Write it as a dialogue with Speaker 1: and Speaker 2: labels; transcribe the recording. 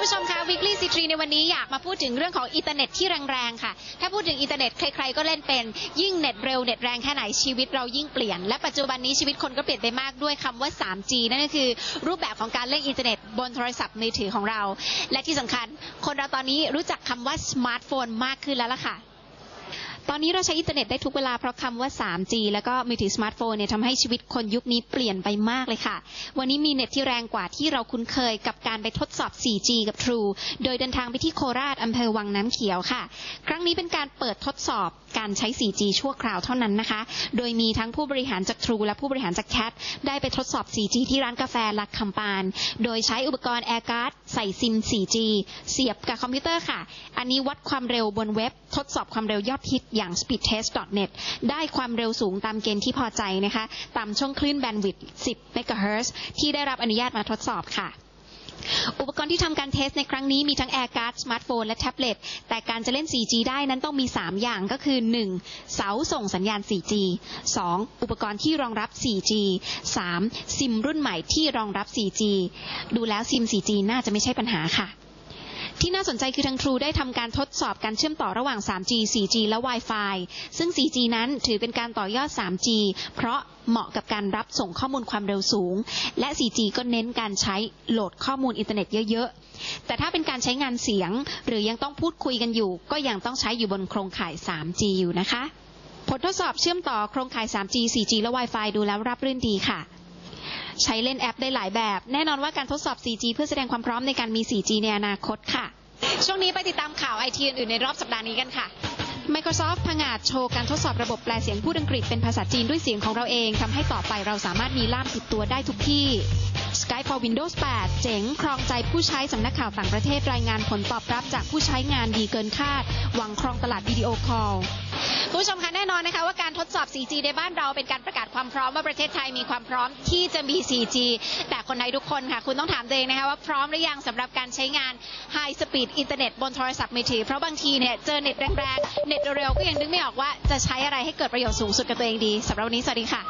Speaker 1: คุณผู้ชมคะ Weekly c ีในวันนี้อยากมาพูดถึงเรื่องของอินเทอร์เน็ตที่แรงๆค่ะ ถ้าพูดถึงอินเทอร์เน็ตใครๆก็เล่นเป็น ยิ่งเน็ตเร็วเน็ตแรงแค่ไหนชีวิตเรายิ่งเปลี่ยน และปัจจุบันนี้ชีวิตคนก็เปลี่ยนไปมากด้วยคำว่า 3G นั่นก็คือ รูปแบบของการเล่นอินเทอร์เน็ตบนโทรศัพท์มือถือของเรา และที่สำคัญ คนเราตอนนี้รู้จักคำว่าสมาร์ทโฟนมากขึ้นแล้วล่ะค่ะ ตอนนี้เราใช้อินเทอร์เน็ตได้ทุกเวลาเพราะคำว่า 3G แล้วก็มือถือสมาร์ทโฟนเนี่ยทำให้ชีวิตคนยุคนี้เปลี่ยนไปมากเลยค่ะ วันนี้มีเน็ตที่แรงกว่าที่เราคุ้นเคยกับการไปทดสอบ 4G กับ True โดยเดินทางไปที่โคราชอำเภอวังน้ำเขียวค่ะ ครั้งนี้เป็นการเปิดทดสอบการใช้ 4G ชั่วคราวเท่านั้นนะคะ โดยมีทั้งผู้บริหารจาก True และผู้บริหารจาก Cat ได้ไปทดสอบ 4G ที่ร้านกาแฟลักคำปาน โดยใช้อุปกรณ์ AirCard ใส่ซิม 4G เสียบกับคอมพิวเตอร์ค่ะ อันนี้วัดความเร็วบนเว็บทดสอบความเร็วยอดฮิตอย่าง speedtest.net ได้ความเร็วสูงตามเกณฑ์ที่พอใจนะคะตามช่วงคลื่นแบนด์วิดต์10 MHz ที่ได้รับอนุญาตมาทดสอบค่ะอุปกรณ์ที่ทำการเทสในครั้งนี้มีทั้ง AirCard สมาร์ทโฟนและแท็บเล็ต แต่การจะเล่น 4G ได้นั้นต้องมี 3 อย่างก็คือ 1. เสาส่งสัญญาณ 4G 2. อุปกรณ์ที่รองรับ 4G 3. ซิมรุ่นใหม่ที่รองรับ 4G ดูแล้วซิม 4G น่าจะไม่ใช่ปัญหาค่ะ ที่น่าสนใจคือทาง True ได้ทำการทดสอบการเชื่อมต่อระหว่าง 3G 4G และ Wi-Fi ซึ่ง 4G นั้นถือเป็นการต่อยอด 3G เพราะเหมาะกับการรับส่งข้อมูลความเร็วสูง และ 4G ก็เน้นการใช้โหลดข้อมูลอินเทอร์เน็ตเยอะ ๆ แต่ถ้าเป็นการใช้งานเสียง หรือยังต้องพูดคุยกันอยู่ ก็ยังต้องใช้อยู่บนโครงข่าย 3G อยู่นะคะ ผลทดสอบเชื่อมต่อโครงข่าย 3G 4G และ Wi-Fi ดูแล้วรับรื่นดีค่ะ ใช้เล่นแอปได้หลายแบบ แน่นอนว่าการทดสอบ 4G เพื่อแสดงความพร้อมในการมี 4G ในอนาคตค่ะ ช่วงนี้ไปติดตามข่าวไอทีอื่นๆในรอบสัปดาห์นี้กันค่ะ Microsoft ผงาดโชว์การทดสอบระบบแปลเสียงพูดอังกฤษเป็นภาษาจีนด้วยเสียงของเราเองทำให้ต่อไปเราสามารถมีล่ามติดตัวได้ทุกที่ Skype for Windows 8 เจ๋ง ครองใจผู้ใช้สำนักข่าวต่างประเทศรายงานผลตอบรับจากผู้ใช้งานดีเกินคาด หวังครองตลาดวิดีโอคอล คุณผู้ชมคะแน่นอนนะคะว่าการทดสอบ 4G ในบ้านเราเป็นการประกาศความพร้อมว่าประเทศไทยมีความพร้อมที่จะมี 4G แต่คนไทยทุกคนค่ะ คุณต้องถามตัวเองนะคะว่าพร้อมหรือยังสำหรับการใช้งาน High Speed อินเทอร์เน็ตบนโทรศัพท์มือถือ เพราะบางทีเนี่ยเจอเน็ตแรงๆ เน็ตเร็วก็ยังนึกไม่ออกว่าจะใช้อะไรให้เกิดประโยชน์สูงสุดกับตัวเองดีสำหรับวันนี้สวัสดีค่ะ